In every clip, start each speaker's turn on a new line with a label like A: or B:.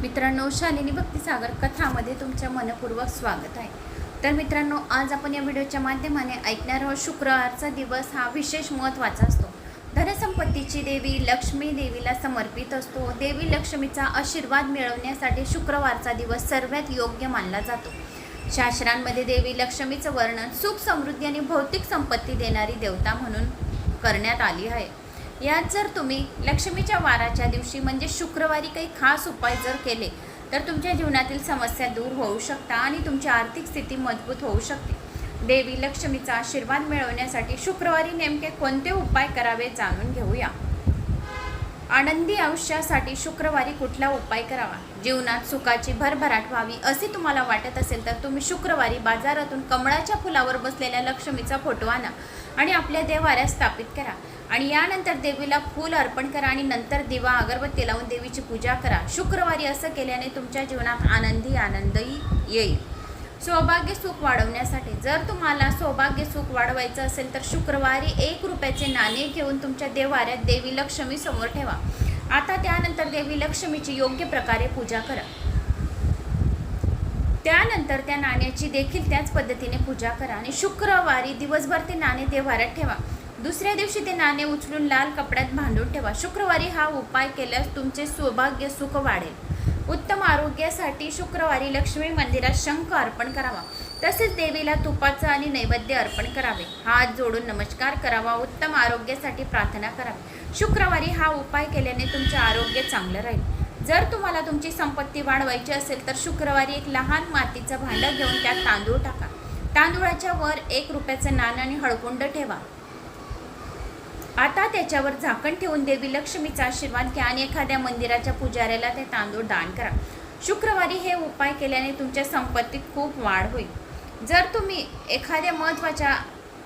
A: मित्रांनो शालिनी भक्तिसागर कथामध्ये तुमच्या मनपूर्वक स्वागत आहे. तर मित्रांनो आज आपण या व्हिडिओच्या माध्यमाने ऐकणार आहोत शुक्रवारचा दिवस हा विशेष महत्त्वाचा असतो. धनसंपत्तीची देवी लक्ष्मी देवीला समर्पित असतो. देवी लक्ष्मीचा आशीर्वाद मिळवण्यासाठी शुक्रवारचा दिवस सर्वात योग्य मानला जातो. शास्त्रांमध्ये देवी लक्ष्मीचं वर्णन सुख समृद्धी आणि भौतिक संपत्ती देणारी देवता म्हणून करण्यात आली आहे. यात जर तुम्ही लक्ष्मीच्या वाराच्या दिवशी म्हणजे शुक्रवारी काही खास उपाय जर केले तर तुमच्या जीवनातील समस्या दूर होऊ शकता आणि तुमची आर्थिक स्थिती मजबूत होऊ शकते. देवी लक्ष्मीचा आशीर्वाद मिळवण्यासाठी शुक्रवारी नेमके कोणते उपाय करावे जाणून घेऊया. आनंदी आयुष्यासाठी शुक्रवारी कुठला उपाय करावा? जीवनात सुखाची भरभराट व्हावी असे तुम्हाला वाटत असेल तर तुम्ही शुक्रवारी बाजारातून कमळाच्या फुलावर बसलेल्या लक्ष्मीचा फोटो आणा आणि आपल्या देवाऱ्यात स्थापित करा. आणि यानंतर देवीला फूल अर्पण करा आणि नंतर दिवा अगरबत्ती लावून देवीची पूजा करा. शुक्रवारी असं केल्याने तुमच्या जीवनात आनंदी आनंदही येईल. सौभाग्य सुख वाढवण्यासाठी जर तुम्हाला सौभाग्य सुख वाढवायचं असेल तर शुक्रवारी एक रुपयाचे नाणे घेऊन तुमच्या देवाऱ्यात देवी लक्ष्मी समोर ठेवा. आता त्यानंतर देवी लक्ष्मीची योग्य प्रकारे पूजा करा. त्यानंतर त्या नाण्याची देखील त्याच पद्धतीने पूजा करा आणि शुक्रवारी दिवसभर ते नाणे देवाऱ्यात ठेवा. दुसऱ्या दिवशी ते नाणे उचलून लाल कपड्यात बांधून ठेवा. शुक्रवारी हा उपाय केल्यास तुमचे सौभाग्य सुख वाढेल. उत्तम आरोग्यासाठी शुक्रवारी लक्ष्मी मंदिरात शंख अर्पण करावा. तसेच देवीला तुपाचं आणि नैवेद्य अर्पण करावे. हात जोडून नमस्कार करावा. उत्तम आरोग्यासाठी प्रार्थना करावी. शुक्रवारी हा उपाय केल्याने तुमचे आरोग्य चांगलं राहील. जर तुम्हाला तुमची संपत्ती वाढवायची असेल तर शुक्रवारी एक लहान मातीचं भांडं घेऊन त्यात तांदूळ टाका. तांदूळाच्या वर एक रुपयाचं नाणं आणि हळकुंड ठेवा. आता त्याच्यावर झाकण ठेवून देवी लक्ष्मीचा आशीर्वाद घ्या आणि एखाद्या मंदिराच्या पुजाऱ्याला ते तांदूळ दान करा. शुक्रवारी हे उपाय केल्याने तुमच्या संपत्तीत खूप वाढ होईल. जर तुम्ही एखाद्या महत्त्वाच्या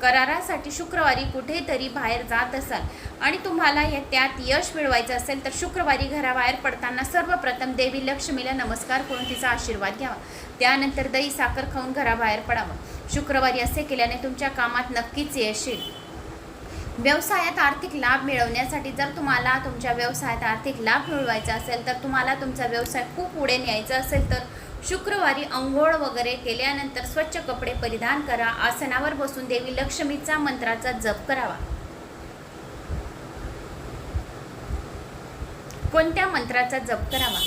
A: करारासाठी शुक्रवारी कुठेतरी बाहेर जात असाल आणि तुम्हाला या त्यात यश मिळवायचं असेल तर शुक्रवारी घराबाहेर पडताना सर्वप्रथम देवी लक्ष्मीला नमस्कार करून तिचा आशीर्वाद घ्यावा. त्यानंतर दही साखर खाऊन घराबाहेर पडावं. शुक्रवारी असे केल्याने तुमच्या कामात नक्कीच यश येईल. व्यवसायात आर्थिक लाभ मिळवण्यासाठी जर तुम्हाला तुमच्या व्यवसायात आर्थिक लाभ मिळवायचा असेल तर तुम्हाला तुमचा व्यवसाय खूप पुढे न्यायचा असेल तर शुक्रवारी अंघोळ वगैरे केल्यानंतर स्वच्छ कपडे परिधान करा आसनावर बसून देवी लक्ष्मीचा मंत्राचा जप करावा. कोणत्या मंत्राचा जप करावा?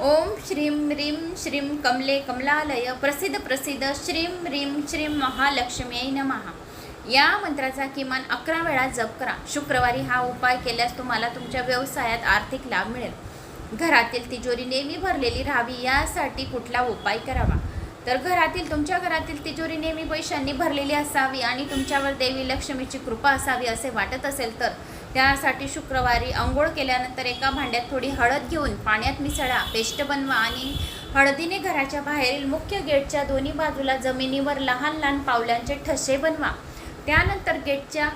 A: ओम श्रीम रीम श्रीम कमले कमलालय प्रसिद्ध प्रसिद्ध श्रीम रीम श्रीम महालक्ष्मी नमहा या मंत्राचा किमान अकरा वेळा जप करा. शुक्रवारी हा उपाय केल्यास तुम्हाला तुमच्या व्यवसायात आर्थिक लाभ मिळेल. घरातील तिजोरी नेहमी भरलेली राहावी यासाठी कुठला उपाय करावा? तर घरातील तुमच्या घरातील तिजोरी नेहमी पैशांनी भरलेली असावी आणि तुमच्यावर देवी लक्ष्मीची कृपा असावी असे वाटत असेल तर त्यासाठी शुक्रवारी आंघोळ केल्यानंतर एका भांड्यात थोडी हळद घेऊन पाण्यात मिसळा पेस्ट बनवा आणि हळदीने घराच्या बाहेरील मुख्य गेटच्या दोन्ही बाजूला जमिनीवर लहान लहान पावलांचे ठसे बनवा. त्यानंतर गेटच्या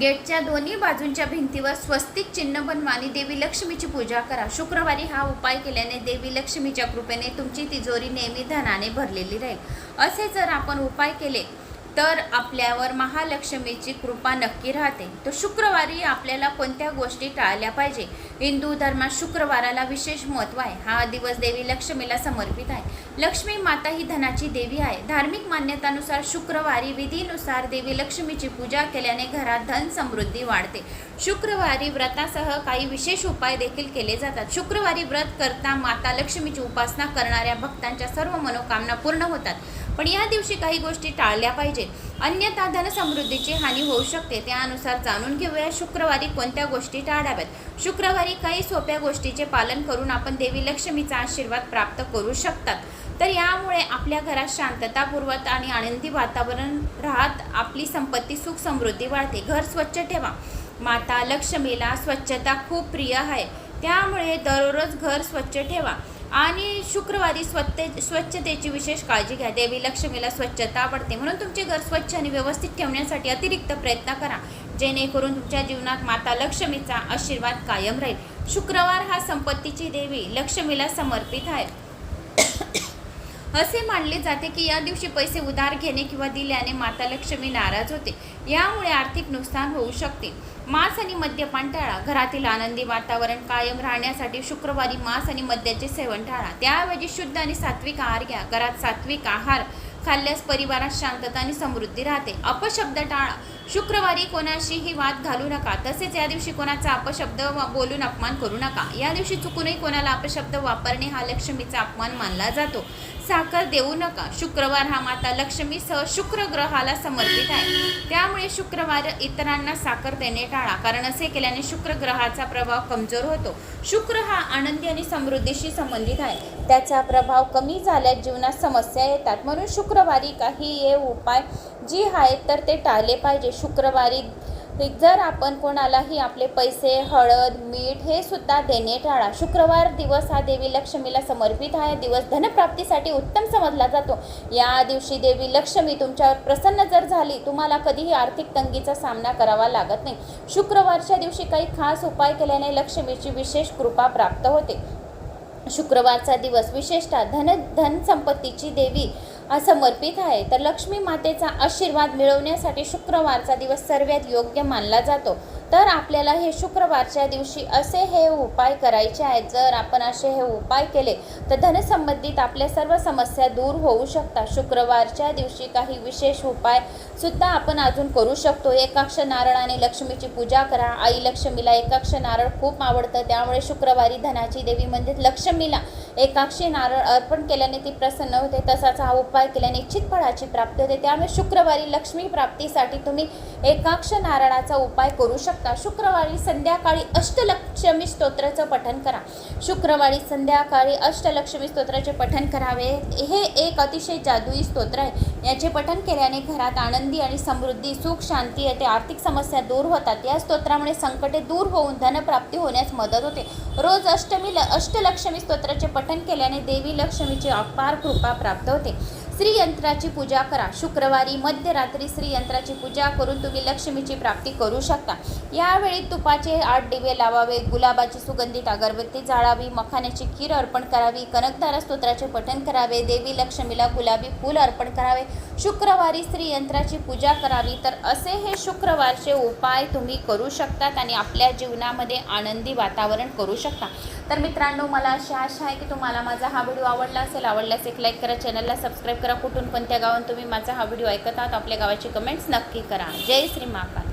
A: गेटच्या दोन्ही बाजूंच्या भिंतीवर स्वस्तिक चिन्ह बनवा आणि देवी लक्ष्मीची पूजा करा. शुक्रवारी हा उपाय केल्याने देवी लक्ष्मीच्या कृपेने तुमची तिजोरी नेहमी धनाने भरलेली राहील. असे जर आपण उपाय केले तर आपल्यावर महालक्ष्मीची कृपा नक्की राहते. तर शुक्रवारी आपल्याला कोणत्या गोष्टी टाळल्या पाहिजे? हिंदू धर्मात शुक्रवाराला विशेष महत्त्व आहे. हा दिवस देवी लक्ष्मीला समर्पित आहे. लक्ष्मी माता ही धनाची देवी आहे. धार्मिक मान्यतानुसार शुक्रवारी विधीनुसार देवी लक्ष्मीची पूजा केल्याने घरात धन समृद्धी वाढते. शुक्रवारी व्रतासह काही विशेष उपाय देखील केले जातात. शुक्रवारी व्रत करता माता लक्ष्मीची उपासना करणाऱ्या भक्तांच्या सर्व मनोकामना पूर्ण होतात. पण या दिवशी काही गोष्टी टाळल्या पाहिजेत. अन्यथा धनसमृद्धीची हानी होऊ शकते. त्यानुसार जाणून घेऊया शुक्रवारी कोणत्या गोष्टी टाळाव्यात. शुक्रवारी काही सोप्या गोष्टीचे पालन करून आपण देवी लक्ष्मीचा आशीर्वाद प्राप्त करू शकतात. तर यामुळे आपल्या घरात शांततापूर्वक आणि आनंदी वातावरण राहत आपली संपत्ती सुख समृद्धी वाढते. घर स्वच्छ ठेवा. माता लक्ष्मीला स्वच्छता खूप प्रिय आहे. त्यामुळे दररोज घर स्वच्छ ठेवा. आणि शुक्रवारी स्वच्छ स्वच्छतेची विशेष काळजी घ्या. देवी लक्ष्मीला स्वच्छता आवडते. म्हणून तुमचे घर स्वच्छ आणि व्यवस्थित ठेवण्यासाठी अतिरिक्त प्रयत्न करा. जेणेकरून तुमच्या जीवनात माता लक्ष्मीचा आशीर्वाद कायम राहील. शुक्रवार हा संपत्तीची देवी लक्ष्मीला समर्पित आहे. असे मानले जाते की या दिवशी पैसे उधार घेणे किंवा दिल्याने माता लक्ष्मी नाराज होते. यामुळे आर्थिक नुकसान होऊ शकते. मांस आणि मद्यपान टाळा घरातील आनंदी वातावरण कायम राहण्यासाठी शुक्रवारी मांस आणि मद्याचे सेवन टाळा. त्याऐवजी शुद्ध आणि सात्विक आहार घ्या. घरात सात्विक आहार खाल्ल्यास परिवारात शांतता आणि समृद्धी राहते. अपशब्द टाळा. शुक्रवारी कोणाशीही वाद घालू नका. तसेच या दिवशी कोणाचा अपशब्द व- बोलून अपमान करू नका. या दिवशी चुकूनही कोणाला अपशब्द वापरणे हा लक्ष्मीचा अपमान मानला जातो. साखर देऊ नका. शुक्रवार हा माता लक्ष्मीसह शुक्र ग्रहाला समर्पित आहे. त्यामुळे शुक्रवार इतरांना साखर देणे टाळा. कारण असे केल्याने शुक्र ग्रहाचा प्रभाव कमजोर होतो. शुक्र हा आनंदी आणि समृद्धीशी संबंधित आहे. त्याचा प्रभाव कमी झाल्यास जीवनात समस्या येतात. म्हणून शुक्रवारी काही हे उपाय जी आहेत तर ते टाळले पाहिजे. शुक्रवारी जर आपण कोणालाही आपले पैसे हळद मीठ हे सुद्धा देणे टाळा. शुक्रवार दिवस हा देवी लक्ष्मीला समर्पित हा दिवस धनप्राप्तीसाठी उत्तम समजला जातो. या दिवशी देवी लक्ष्मी तुमच्यावर प्रसन्न जर झाली तुम्हाला कधीही आर्थिक तंगीचा सामना करावा लागत नाही. शुक्रवारच्या दिवशी काही खास उपाय केल्याने लक्ष्मीची विशेष कृपा प्राप्त होते. शुक्रवारचा दिवस विशेषतः धन धन संपत्तीची देवी समर्पित आहे. तर लक्ष्मी मातेचा आशीर्वाद मिळवण्यासाठी शुक्रवारचा दिवस सर्वात योग्य मानला जातो. तर आपल्याला हे शुक्रवारच्या दिवशी असे हे उपाय करायचे आहेत. जर आपण असे हे उपाय केले तर धनसंबंधित आपल्या सर्व समस्या दूर होऊ शकतात. शुक्रवारच्या दिवशी काही विशेष उपाय सुद्धा आपण अजून करू शकतो. एकाक्ष नारळाने लक्ष्मीची पूजा करा. आई लक्ष्मीला एकाक्ष नारळ खूप आवडतं. त्यामुळे शुक्रवारी धनाची देवी म्हणजे लक्ष्मीला एकाक्षी नारळ अर्पण केल्याने ती प्रसन्न होते. तसाच हा उपाय केल्याने इच्छित फळाची प्राप्ती होते. त्यामुळे शुक्रवारी लक्ष्मी प्राप्तीसाठी तुम्ही एकाक्ष नारळाचा उपाय करू शकता. शुक्रवारी संध्याकाळी अष्टलक्ष्मी स्तोत्राचं पठन करा. शुक्रवारी संध्याकाळी अष्टलक्ष्मी स्तोत्राचे पठन करावे. हे एक अतिशय जादुई स्तोत्र आहे. याचे पठन केल्याने घरात आनंदी आणि समृद्धी सुख शांती येते आर्थिक समस्या दूर होतात. या स्तोत्रामुळे संकटे दूर होऊन धनप्राप्ती होण्यास मदत होते. रोज अष्टमी अष्टलक्ष्मी स्तोत्राचे पठन केल्याने देवी लक्ष्मीची अपार कृपा प्राप्त होते. श्रीयंत्राची पूजा करा. शुक्रवारी मध्यरात्री श्रीयंत्राची पूजा करून तुम्ही लक्ष्मीची प्राप्ती करू शकता. यावेळी तुपाचे आठ दिवे लावावे गुलाबाची सुगंधित अगरबत्ती जाळावी मखाण्याची खीर अर्पण करावी कनकधारा स्तोत्राचे पठण करावे देवी लक्ष्मीला गुलाबी फूल अर्पण करावे. शुक्रवारी श्रीयंत्राची पूजा करावी तर असे हे शुक्रवारचे उपाय तुम्ही करू शकतात आणि आपल्या जीवनामध्ये आनंदी वातावरण करू शकता. तर मित्रांनो मला अशी आशा आहे की तुम्हाला माझा हा व्हिडिओ आवडला असेल. आवडल्यास एक लाईक करा चॅनलला सबस्क्राईब करा. कुठून कोणत्या गावात तुम्ही माझा हा व्हिडिओ ऐकत आहात आपल्या गावाची कमेंट्स नक्की करा. जय श्री महाकाल.